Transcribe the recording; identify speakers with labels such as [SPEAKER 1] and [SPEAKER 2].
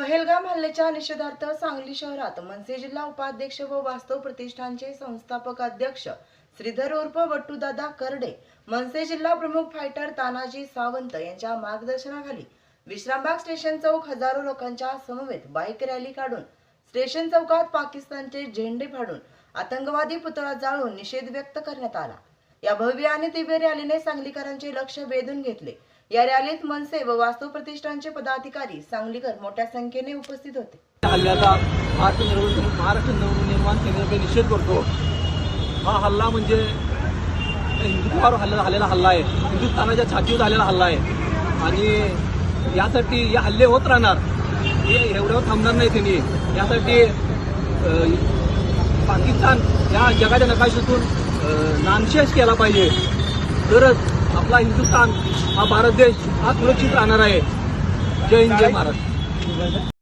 [SPEAKER 1] हल्ल्याच्या निषेधार्थ सांगली शहरात मनसे जिल्हा उपाध्यक्ष व वास्तव प्रतिष्ठानचे संस्थापक अध्यक्ष श्रीधर उर्फ बट्टूदादा करडे मनसे जिल्हा प्रमुख फायटर तानाजी सावंत यांच्या मार्गदर्शनाखाली विश्रामबाग स्टेशन चौक हजारो लोकांच्या समवेत बाईक रॅली काढून स्टेशन चौकात पाकिस्तानचे झेंडे फाडून आतंकवादी पुतळा जाळून निषेध व्यक्त करण्यात आला. या भव्य आणि दिव्य रॅलीने सांगलीकरांचे लक्ष वेधून घेतले. या रॅलीत मनसे व वास्तू प्रतिष्ठानचे पदाधिकारी सांगलीकर मोठ्या संख्येने उपस्थित होते.
[SPEAKER 2] हल्ल्याचा महाराष्ट्र महाराष्ट्र नवनिर्माण केंद्राकडे निषेध करतो. हा हल्ला म्हणजे हिंदुत्वावर हल्ला झालेला हल्ला आहे. हिंदुस्थानाच्या छातीवर झालेला हल्ला आहे. आणि यासाठी या हल्ले होत राहणार हे एवढ्यावर थांबणार नाही त्यांनी. यासाठी पाकिस्तान या जगाच्या नकाशातून नामशेष केला पाहिजे. तरच आपला हिंदुस्थान हा भारत देश हा सुरक्षित राहणार आहे. जय हिंद जय महाराष्ट्र.